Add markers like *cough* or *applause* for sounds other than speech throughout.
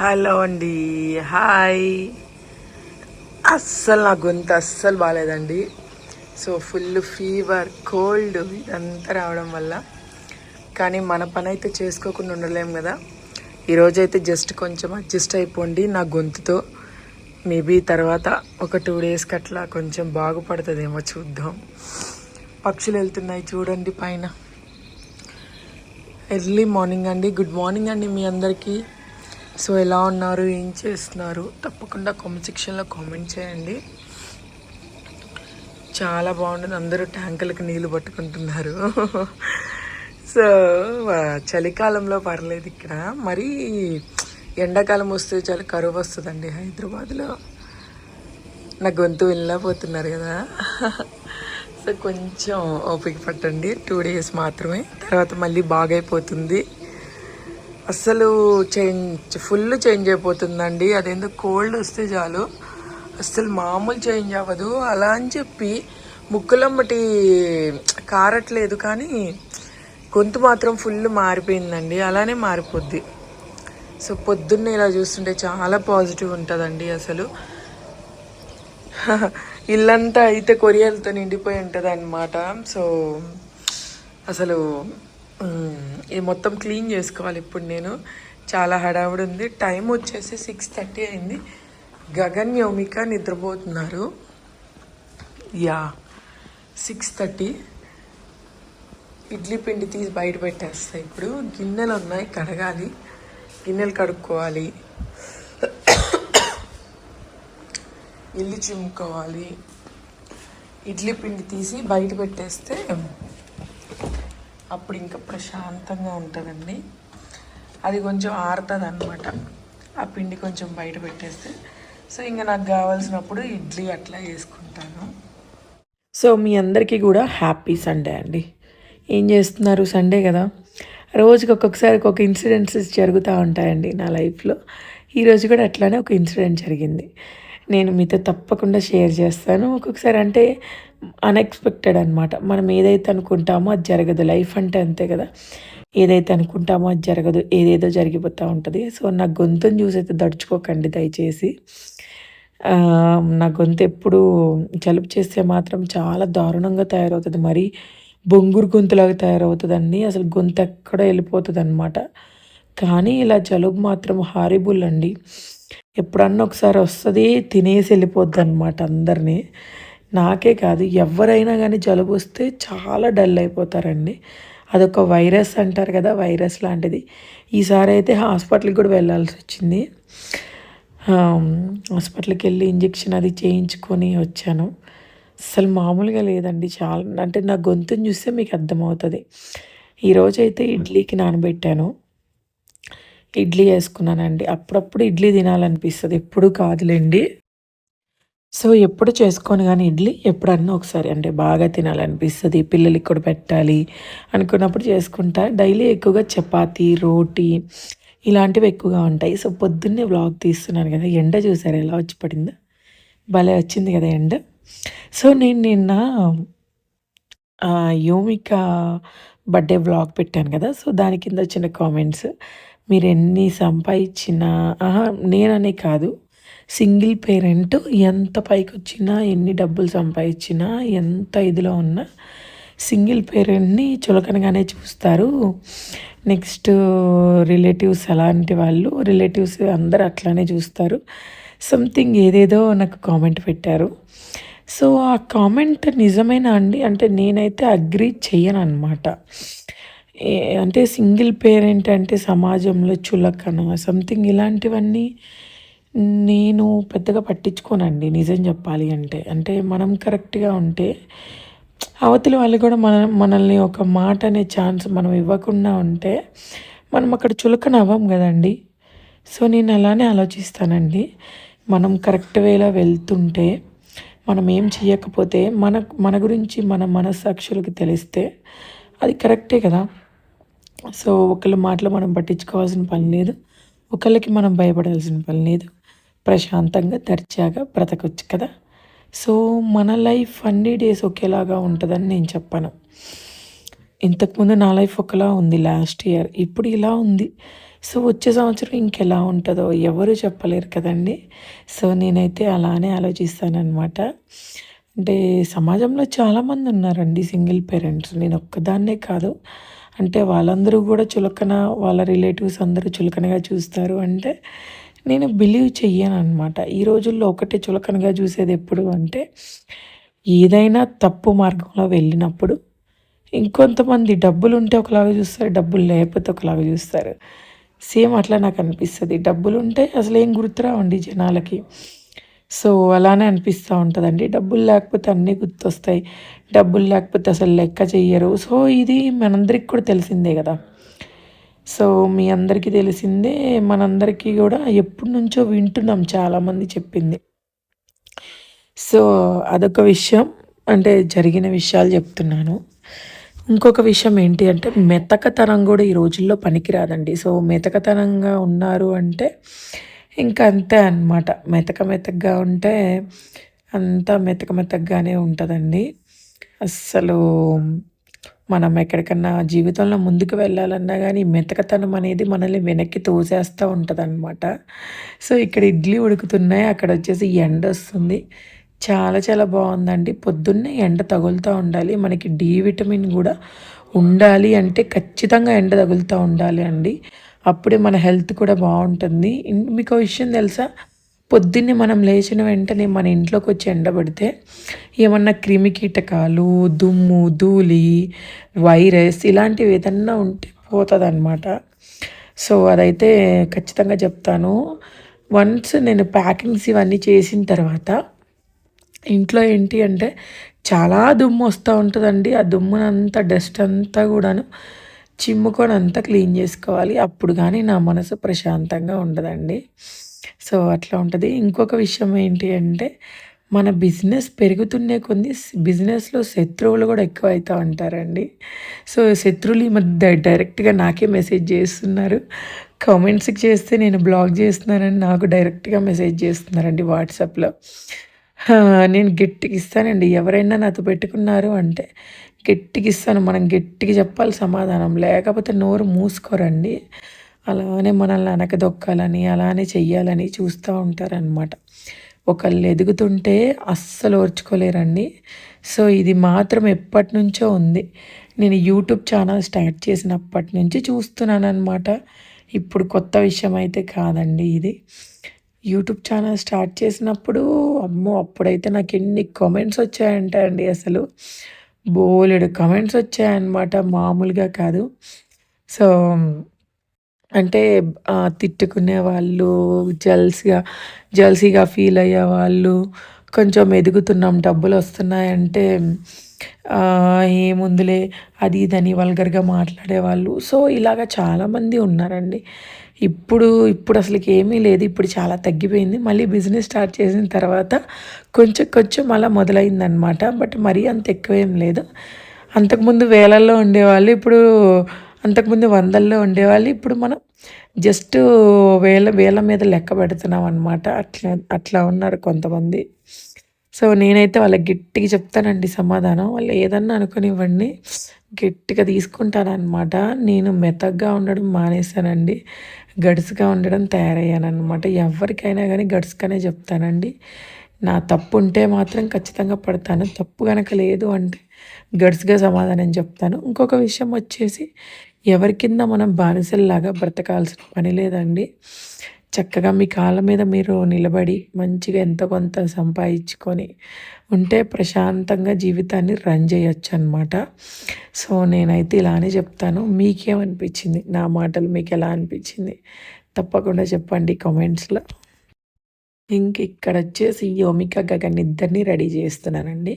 Hello అండి. Hi. అస్సలు నా గొంతు అస్సలు బాగాలేదండి సో ఫుల్ ఫీవర్ కోల్డ్ ఇదంతా రావడం వల్ల. కానీ మన పని అయితే చేసుకోకుండా ఉండలేము కదా. ఈరోజైతే జస్ట్ కొంచెం అడ్జస్ట్ అయిపోండి నా గొంతుతో. మేబీ తర్వాత ఒక టూ డేస్కి అట్లా కొంచెం బాగుపడుతుందేమో చూద్దాం. పక్షులు వెళ్తున్నాయి చూడండి పైన. ఎర్లీ మార్నింగ్ అండి. గుడ్ మార్నింగ్ అండి మీ అందరికీ. సో ఎలా ఉన్నారు ఏం చేస్తున్నారు తప్పకుండా కామెంట్ సెక్షన్లో కామెంట్ చేయండి. చాలా బాగుంటుంది అందరూ ట్యాంకులకు నీళ్ళు పట్టుకుంటున్నారు. *laughs* సో చలికాలంలో పర్లేదు ఇక్కడ. మరి ఎండాకాలం వస్తే చాలా కరువు వస్తుందండి హైదరాబాద్లో. నా గొంతు వెళ్ళకపోతున్నారు కదా. *laughs* సో కొంచెం ఓపిక పట్టండి. టూ డేస్ మాత్రమే. తర్వాత మళ్ళీ బాగైపోతుంది. అస్సలు చేంజ్ ఫుల్ చేంజ్ అయిపోతుందండి. అదేందో కోల్డ్ వస్తే చాలు. అస్సలు మామూలు చేంజ్ అవ్వదు. అలా అని చెప్పి ముక్కులమ్మటి కారట్లేదు కానీ గొంతు మాత్రం ఫుల్ మారిపోయిందండి. అలానే మారిపోద్ది. సో పొద్దున్నే ఇలా చూస్తుంటే చాలా పాజిటివ్ ఉంటుందండి అసలు. *laughs* ఇల్లంతా అయితే కొరియాలతో నిండిపోయి ఉంటుంది అనమాట సో అసలు ఇది మొత్తం క్లీన్ చేసుకోవాలి ఇప్పుడు నేను. చాలా హడావుడి ఉంది. టైం వచ్చేసి సిక్స్ థర్టీ అయింది. గగన్ యౌమిక నిద్రపోతున్నారు. Yeah six thirty. ఇడ్లీ పిండి తీసి బయట పెట్టేస్తా ఇప్పుడు. గిన్నెలు ఉన్నాయి కడగాలి. గిన్నెలు కడుక్కోవాలి. ఇల్లు చిమ్ముకోవాలి. ఇడ్లీ పిండి తీసి బయట పెట్టేస్తే అప్పుడు ఇంకా ప్రశాంతంగా ఉంటుందండి. అది కొంచెం ఆరుతుంది అనమాట ఆ పిండి కొంచెం బయట పెట్టేస్తే. సో ఇంకా నాకు కావాల్సినప్పుడు ఇడ్లీ అట్లా వేసుకుంటాను సో మీ అందరికీ కూడా హ్యాపీ సండే అండి. ఏం చేస్తున్నారు? సండే కదా. రోజుకి ఒక్కొక్కసారి ఒక్కొక్క ఇన్సిడెంట్స్ జరుగుతూ ఉంటాయండి నా లైఫ్లో. ఈరోజు కూడా అట్లానే ఒక ఇన్సిడెంట్ జరిగింది. నేను మీతో తప్పకుండా షేర్ చేస్తాను. ఒక్కొక్కసారి అంటే అన్ఎక్స్పెక్టెడ్ అనమాట మనం ఏదైతే అనుకుంటామో అది జరగదు. లైఫ్ అంటే అంతే కదా. ఏదైతే అనుకుంటామో అది జరగదు. ఏదేదో జరిగిపోతూ ఉంటుంది. సో నా గొంతుని చూసి అయితే దడుచుకోకండి దయచేసి. నా గొంతు ఎప్పుడు జలుబు చేస్తే మాత్రం చాలా దారుణంగా తయారవుతుంది. మరి బొంగురు గొంతులాగా తయారవుతుందండి. అసలు గొంతు ఎక్కడ వెళ్ళిపోతుంది అనమాట కానీ ఇలా జలుబు మాత్రం హారిబుల్ అండి. ఎప్పుడన్నా ఒకసారి వస్తుంది తినేసి వెళ్ళిపోద్ది అనమాట అందరినీ. నాకే కాదు ఎవరైనా కానీ జలుబు వస్తే చాలా డల్ అయిపోతారండి. అదొక వైరస్ అంటారు కదా వైరస్ లాంటిది. ఈసారి అయితే హాస్పిటల్కి కూడా వెళ్ళాల్సి వచ్చింది. హాస్పిటల్కి వెళ్ళి ఇంజెక్షన్ అది చేయించుకొని వచ్చాను. అసలు మామూలుగా లేదండి చాలా అంటే నా గొంతుని చూస్తే మీకు అర్థమవుతుంది. ఈరోజైతే ఇడ్లీకి నానబెట్టాను. ఇడ్లీ వేసుకున్నానండి అప్పుడప్పుడు ఇడ్లీ తినాలనిపిస్తుంది. ఎప్పుడు కాదులేండి. సో ఎప్పుడు చేసుకోను కానీ ఇడ్లీ ఎప్పుడన్నా ఒకసారి అంటే బాగా తినాలనిపిస్తుంది. పిల్లలకి కూడా పెట్టాలి అనుకున్నప్పుడు చేసుకుంటా. డైలీ ఎక్కువగా చపాతి రోటీ ఇలాంటివి ఎక్కువగా ఉంటాయి. సో పొద్దున్నే వ్లాగ్ తీస్తున్నాను కదా ఎండ చూసారు ఎలా వచ్చి పడిందో? భలే వచ్చింది కదా ఎండ. సో నేను నిన్న యోమిక బర్త్డే వ్లాగ్ పెట్టాను కదా. సో దాని కింద వచ్చిన కామెంట్స్. మీరు ఎన్ని సంపాదించినా ఆహా, నేననే కాదు. సింగిల్ పేరెంట్ ఎంత పైకి వచ్చినా ఎన్ని డబ్బులు సంపాదించినా ఎంత ఇదిలో ఉన్నా సింగిల్ పేరెంట్ని చులకనగానే చూస్తారు. నెక్స్ట్ రిలేటివ్స్ అలాంటి వాళ్ళు రిలేటివ్స్ అందరు అట్లానే చూస్తారు. సంథింగ్ ఏదేదో నాకు కామెంట్ పెట్టారు. సో ఆ కామెంట్ నిజమేనా అండి? అంటే నేనైతే అగ్రి చెయ్యను అనమాట అంటే సింగిల్ పేరెంట్ అంటే సమాజంలో చులకన సంథింగ్ ఇలాంటివన్నీ నేను పెద్దగా పట్టించుకోనండి నిజం చెప్పాలి అంటే. అంటే మనం కరెక్ట్గా ఉంటే అవతలి వాళ్ళు కూడా మన మనల్ని ఒక మాట అనే ఛాన్స్ మనం ఇవ్వకుండా ఉంటే మనం అక్కడ చులకన అవ్వం కదండి. సో నేను అలానే ఆలోచిస్తానండి. మనం కరెక్ట్ వేలో వెళ్తుంటే మనం ఏం చేయకపోతే మన మన గురించి మన మనస్సాక్షులకు తెలిస్తే అది కరెక్టే కదా. సో ఒకళ్ళ మాటలు మనం పట్టించుకోవాల్సిన పని లేదు. ఒకళ్ళకి మనం భయపడాల్సిన పని లేదు. ప్రశాంతంగా దర్జాగా బ్రతకొచ్చు కదా. సో మన లైఫ్ అన్ని డేస్ ఒకేలాగా ఉంటుందని నేను చెప్పాను. ఇంతకుముందు నా లైఫ్ ఒకలా ఉంది లాస్ట్ ఇయర్. ఇప్పుడు ఇలా ఉంది. సో వచ్చే సంవత్సరం ఇంకెలా ఉంటుందో ఎవరు చెప్పలేరు కదండి. సో నేనైతే అలానే ఆలోచిస్తానన్నమాట. అంటే సమాజంలో చాలామంది ఉన్నారండి సింగిల్ పేరెంట్స్. నేను ఒక్కదాన్నే కాదు. అంటే వాళ్ళందరూ కూడా చులకన వాళ్ళ రిలేటివ్స్ అందరూ చులకనగా చూస్తారు. అంటే నేను బిలీవ్ చెయ్యను అనమాట ఈ రోజుల్లో ఒకటే చులకనగా చూసేది ఎప్పుడు అంటే ఏదైనా తప్పు మార్గంలో వెళ్ళినప్పుడు ఇంకొంతమంది డబ్బులు ఉంటే ఒకలాగా చూస్తారు డబ్బులు లేకపోతే ఒకలాగా చూస్తారు. సేమ్ అట్లా నాకు అనిపిస్తుంది. డబ్బులు ఉంటే అసలు ఏం గుర్తురావండి జనాలకి. సో అలానే అనిపిస్తూ ఉంటుందండి. డబ్బులు లేకపోతే అన్నీ గుర్తొస్తాయి. డబ్బులు లేకపోతే అసలు లెక్క చెయ్యరు. సో ఇది మనందరికి కూడా తెలిసిందే కదా. సో మీ అందరికీ తెలిసిందే మనందరికీ కూడా ఎప్పటి నుంచో వింటున్నాం చాలామంది చెప్పింది. సో అదొక విషయం అంటే జరిగిన విషయాలు చెప్తున్నాను. ఇంకొక విషయం ఏంటి అంటే మెతకతనం కూడా ఈ రోజుల్లో పనికిరాదండి. సో మెతకతనంగా ఉన్నారు అంటే ఇంకా అంతే అనమాట మెతక మెతకగా ఉంటే అంతా మెతక మెతకగానే ఉంటుందండి. అస్సలు మనం ఎక్కడికన్నా జీవితంలో ముందుకు వెళ్ళాలన్నా కానీ మెతకతనం అనేది మనల్ని వెనక్కి తోసేస్తూ ఉంటుంది అనమాట సో ఇక్కడ ఇడ్లీ ఉడుకుతున్నాయి. అక్కడ వచ్చేసి ఎండ వస్తుంది. చాలా చాలా బాగుందండి. పొద్దున్నే ఎండ తగులుతూ ఉండాలి. మనకి డి విటమిన్ కూడా ఉండాలి అంటే ఖచ్చితంగా ఎండ తగులుతూ ఉండాలి అండి. అప్పుడే మన హెల్త్ కూడా బాగుంటుంది. మీకు విషయం తెలుసా? పొద్దున్నే మనం లేచిన వెంటనే మన ఇంట్లోకి వచ్చి ఎండబడితే ఏమన్నా క్రిమి కీటకాలు దుమ్ము ధూళి వైరస్ ఇలాంటివి ఏదన్నా ఉంటే పోతుంది అనమాట సో అదైతే ఖచ్చితంగా చెప్తాను. వన్స్ నేను ప్యాకింగ్స్ ఇవన్నీ చేసిన తర్వాత ఇంట్లో ఏంటి అంటే చాలా దుమ్ము వస్తూ ఉంటుందండి. ఆ దుమ్మునంతా డస్ట్ అంతా కూడాను చిమ్ముకొని అంతా క్లీన్ చేసుకోవాలి. అప్పుడు కానీ నా మనసు ప్రశాంతంగా ఉండదండి. సో అట్లా ఉంటుంది. ఇంకొక విషయం ఏంటి అంటే మన బిజినెస్ పెరుగుతున్నే కొన్ని బిజినెస్లో శత్రువులు కూడా ఎక్కువ అవుతూ ఉంటారండి. సో శత్రువులు ఈ మధ్య డైరెక్ట్గా నాకే మెసేజ్ చేస్తున్నారు. కామెంట్స్కి చేస్తే నేను బ్లాగ్ చేస్తున్నానని నాకు డైరెక్ట్గా మెసేజ్ చేస్తున్నారండి వాట్సాప్లో. నేను గిఫ్ట్ ఇస్తానండి. ఎవరైనా నాతో పెట్టుకున్నారు అంటే గట్టిగా ఇస్తాను మనం గట్టిగా చెప్పాలి సమాధానం. లేకపోతే నోరు మూసుకోరండి. అలానే మనల్ని అనకదొక్కాలని అలానే చెయ్యాలని చూస్తూ ఉంటారనమాట ఒకళ్ళు ఎదుగుతుంటే అస్సలు ఓర్చుకోలేరండి. సో ఇది మాత్రం ఎప్పటి నుంచో ఉంది. నేను యూట్యూబ్ ఛానల్ స్టార్ట్ చేసినప్పటి నుంచి చూస్తున్నాను అనమాట ఇప్పుడు కొత్త విషయం అయితే కాదండి ఇది. యూట్యూబ్ ఛానల్ స్టార్ట్ చేసినప్పుడు అమ్మో! అప్పుడైతే నాకు ఎన్ని కామెంట్స్ వచ్చాయంటే అండి అసలు. బోలెడు కమెంట్స్ వచ్చాయన్నమాట మామూలుగా కాదు. సో అంటే తిట్టుకునే వాళ్ళు జల్సీగా జల్సీగా ఫీల్ అయ్యే వాళ్ళు కొంచెం ఎదుగుతున్నాం డబ్బులు వస్తున్నాయంటే ఏముందులే అది ఇదని వల్గర్గా మాట్లాడేవాళ్ళు సో ఇలాగ చాలామంది ఉన్నారండి. ఇప్పుడు ఇప్పుడు అసలుకి ఏమీ లేదు. ఇప్పుడు చాలా తగ్గిపోయింది. మళ్ళీ బిజినెస్ స్టార్ట్ చేసిన తర్వాత కొంచెం కొంచెం అలా మొదలైందనమాట బట్ మరీ అంత ఎక్కువేం లేదు. అంతకుముందు వేలల్లో ఉండేవాళ్ళు ఇప్పుడు అంతకుముందు వందల్లో ఉండేవాళ్ళు ఇప్పుడు మనం జస్ట్ వేల వేల మీద లెక్క పెడుతున్నాం అనమాట అట్లా అట్లా ఉన్నారు కొంతమంది. సో నేనైతే వాళ్ళకి గట్టిగా చెప్తానండి సమాధానం. వాళ్ళు ఏదన్నా అనుకునివ్వండి. గట్టిగా తీసుకుంటానమాట నేను మెతగ్గా ఉండడం మానేశానండి. గడుసుగా ఉండడం తయారయ్యానమాట ఎవరికైనా కానీ గడుసుగానే చెప్తానండి. నా తప్పు ఉంటే మాత్రం ఖచ్చితంగా పడతాను. తప్పు కనుక లేదు అంటే గడుసుగా సమాధానం చెప్తాను. ఇంకొక విషయం వచ్చేసి ఎవరి కింద మనం బానిసల్లాగా బ్రతకాల్సిన పని లేదండి. చక్కగా మీ కాళ్ళ మీద మీరు నిలబడి మంచిగా ఎంత కొంత సంపాదించుకొని ఉంటే ప్రశాంతంగా జీవితాన్ని రన్ చేయొచ్చు అనమాట సో నేనైతే ఇలానే చెప్తాను. మీకేమనిపించింది? నా మాటలు మీకు ఎలా అనిపించింది? తప్పకుండా చెప్పండి కామెంట్స్లో. ఇంక ఇక్కడ వచ్చేసి యోమిక గగన్ ఇద్దరిని రెడీ చేస్తున్నానండి.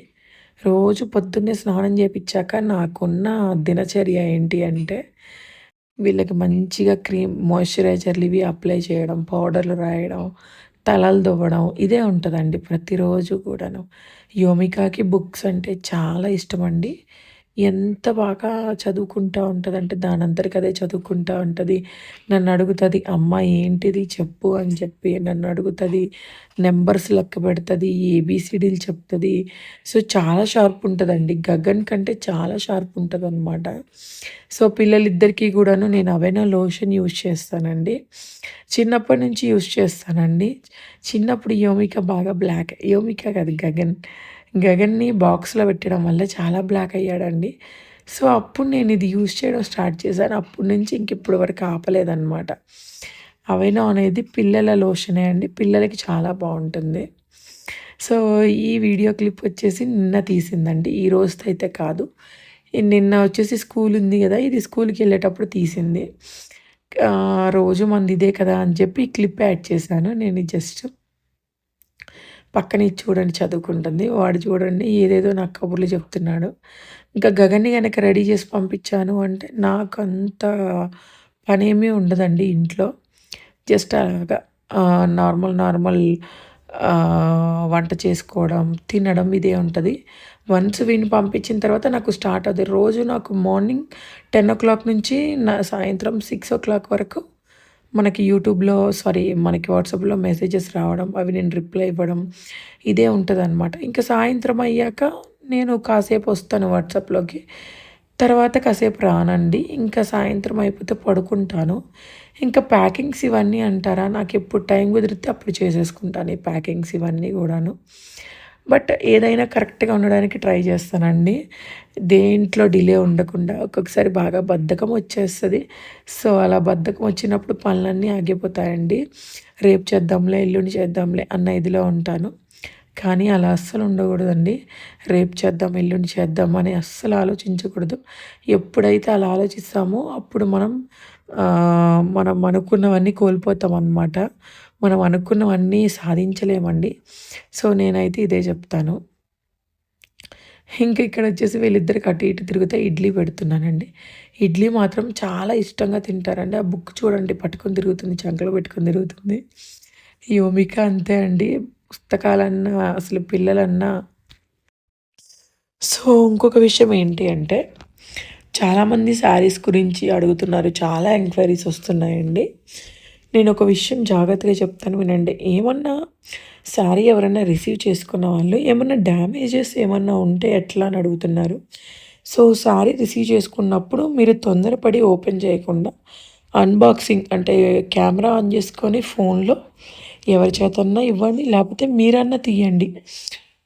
రోజు పొద్దున్నే స్నానం చేయించాక నాకున్న దినచర్య ఏంటి అంటే వీళ్ళకి మంచిగా క్రీమ్ మాయిశ్చరైజర్లు ఇవి అప్లై చేయడం పౌడర్లు రాయడం తలలు దువ్వడం ఇదే ఉంటుందండి ప్రతిరోజు కూడాను. యోమికాకి బుక్స్ అంటే చాలా ఇష్టం అండి ఎంత బాగా చదువుకుంటా ఉంటుందంటే దానంతటికి అదే చదువుకుంటా ఉంటుంది నన్ను అడుగుతుంది "అమ్మ ఏంటిది చెప్పు" అని చెప్పి నన్ను అడుగుతుంది నెంబర్స్ లెక్క పెడుతుంది ఏబీసీడీలు చెప్తుంది సో, చాలా షార్ప్ ఉంటుందండి గగన్ కంటే చాలా షార్ప్ ఉంటుంది అనమాట సో, పిల్లలిద్దరికీ కూడాను నేను అవైనా లోషన్ యూజ్ చేస్తానండి. చిన్నప్పటి నుంచి యూజ్ చేస్తానండి. చిన్నప్పుడు యోమిక బాగా బ్లాక్ యోమిక కాదు గగన్. గగన్‌ని బాక్స్‌లో పెట్టడం వల్ల చాలా బ్లాక్ అయ్యాడండి. సో, అప్పుడు నేను ఇది యూజ్ చేయడం స్టార్ట్ చేశాను. అప్పటి నుంచి ఇంక ఇప్పటి వరకు ఆపలేదన్నమాట అవైనా అనేది పిల్లల లోషనే అండి. పిల్లలకి చాలా బాగుంటుంది సో, ఈ వీడియో క్లిప్ వచ్చేసి నిన్న తీసిందండి. ఈ రోజుతో అయితే కాదు. నిన్న వచ్చేసి స్కూల్ ఉంది కదా ఇది స్కూల్కి వెళ్ళేటప్పుడు తీసింది. రోజు మంది ఇదే కదా! అని చెప్పి క్లిప్ యాడ్ చేశాను. నేను జస్ట్ పక్కన ఇచ్చి చూడండి చదువుకుంటుంది. వాడు చూడండి ఏదేదో నాకు కబుర్లు చెప్తున్నాడు. ఇంకా గగన్‌ని కనుక రెడీ చేసి పంపించాను అంటే నాకు అంత పనేమీ ఉండదండి ఇంట్లో. జస్ట్ అలాగా నార్మల్ నార్మల్ వంట చేసుకోవడం, తినడం ఇదే ఉంటుంది వన్స్ వీడిని పంపించిన తర్వాత నాకు స్టార్ట్ అవుతుంది రోజు నాకు మార్నింగ్ 10:00 నుంచి నా సాయంత్రం 6:00 వరకు మనకి యూట్యూబ్‌లో సారీ మనకి వాట్సాప్‌లో మెసేజెస్ రావడం, అవి నేను రిప్లై ఇవ్వడం ఇదే ఉంటదనమాట. ఇంకా సాయంత్రం అయ్యాక నేను కాసేపు వస్తాను వాట్సాప్‌లోకి. తర్వాత కాసేపు రానండి. ఇంకా సాయంత్రం అయిపోతే పడుకుంటాను. ఇంకా ప్యాకింగ్స్ ఇవన్నీ అంటారా నాకు ఎప్పుడు టైం కుదిరితే అప్పుడు చేసేసుకుంటాను ఈ ప్యాకింగ్స్ ఇవన్నీ కూడాను బట్ ఏదైనా కరెక్ట్‌గా ఉండడానికి ట్రై చేస్తానండి. దేంట్లో డిలే ఉండకుండా. ఒక్కొక్కసారి బాగా బద్ధకం వచ్చేస్తుంది సో, అలా బద్ధకం వచ్చినప్పుడు పనులన్నీ ఆగిపోతాయండి. రేపు చేద్దాంలే, ఎల్లుండి చేద్దాంలే అన్న ఇదిలో ఉంటాను. కానీ అలా అస్సలు ఉండకూడదండి. రేపు చేద్దాం, ఎల్లుండి చేద్దాం అని అస్సలు ఆలోచించకూడదు. ఎప్పుడైతే అలా ఆలోచిస్తామో అప్పుడు మనం మనం అనుకున్నవన్నీ కోల్పోతాం అన్నమాట మనం అనుకున్నవన్నీ సాధించలేమండి. సో, నేనైతే ఇదే చెప్తాను. ఇంకా ఇక్కడ వచ్చేసి వీళ్ళిద్దరికి అటు ఇటు తిరిగితే ఇడ్లీ పెడుతున్నానండి. ఇడ్లీ మాత్రం చాలా ఇష్టంగా తింటారండి. ఆ బుక్ చూడండి పట్టుకొని తిరుగుతుంది. చంకలో పెట్టుకొని తిరుగుతుంది. యోమిక అంతే అండి. పుస్తకాలన్నా అసలు పిల్లలన్నా సో, ఇంకొక విషయం ఏంటి అంటే చాలామంది శారీస్ గురించి అడుగుతున్నారు. చాలా ఎంక్వైరీస్ వస్తున్నాయండి. నేను ఒక విషయం జాగ్రత్తగా చెప్తాను వినండి. ఏమన్నా శారీ ఎవరైనా రిసీవ్ చేసుకున్న వాళ్ళు ఏమన్నా డ్యామేజెస్ ఏమన్నా ఉంటే ఎట్లా అని అడుగుతున్నారు. సో, శారీ రిసీవ్ చేసుకున్నప్పుడు మీరు తొందరపడి ఓపెన్ చేయకుండా అన్బాక్సింగ్ అంటే కెమెరా ఆన్ చేసుకొని ఫోన్‌లో ఎవరి చేతన్నా ఇవ్వండి. లేకపోతే మీరన్నా తీయండి.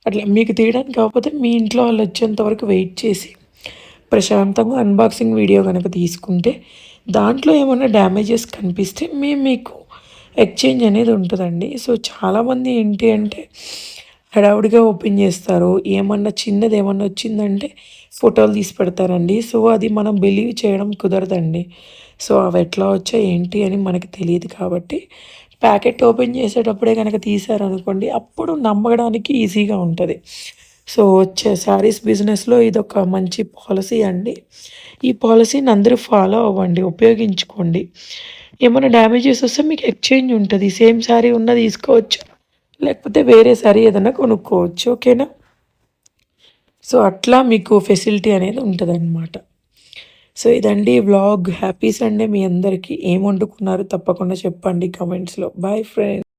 అట్లా మీకు తీయడానికి కాకపోతే మీ ఇంట్లో వాళ్ళు వచ్చేంత వరకు వెయిట్ చేసి ప్రశాంతంగా అన్బాక్సింగ్ వీడియో కనుక తీసుకుంటే దాంట్లో ఏమైనా డ్యామేజెస్ కనిపిస్తే మేము మీకు ఎక్స్చేంజ్ అనేది ఉంటుందండి సో, చాలామంది ఏంటి అంటే హడావుడిగా ఓపెన్ చేస్తారు. ఏమన్నా చిన్నది ఏమన్నా వచ్చిందంటే ఫోటోలు తీసి పెడతారండి. సో, అది మనం బిలీవ్ చేయడం కుదరదండి. సో, అవి ఎట్లా వచ్చాయి ఏంటి అని మనకు తెలియదు కాబట్టి ప్యాకెట్ ఓపెన్ చేసేటప్పుడే కనుక తీసారనుకోండి అప్పుడు నమ్మడానికి ఈజీగా ఉంటుంది సో, వచ్చే శారీస్ బిజినెస్‌లో ఇదొక మంచి పాలసీ అండి. ఈ పాలసీని అందరూ ఫాలో అవ్వండి. ఉపయోగించుకోండి. ఏమైనా డ్యామేజెస్ వస్తే మీకు ఎక్స్చేంజ్ ఉంటుంది సేమ్ శారీ ఉన్న తీసుకోవచ్చు. లేకపోతే వేరే శారీ ఏదైనా కొనుక్కోవచ్చు. ఓకేనా? సో, అట్లా మీకు ఫెసిలిటీ అనేది ఉంటుందన్నమాట సో, ఇదండి వ్లాగ్. హ్యాపీ సండే మీ అందరికీ. ఏం వండుకున్నారో తప్పకుండా చెప్పండి కామెంట్స్‌లో. Bye friends.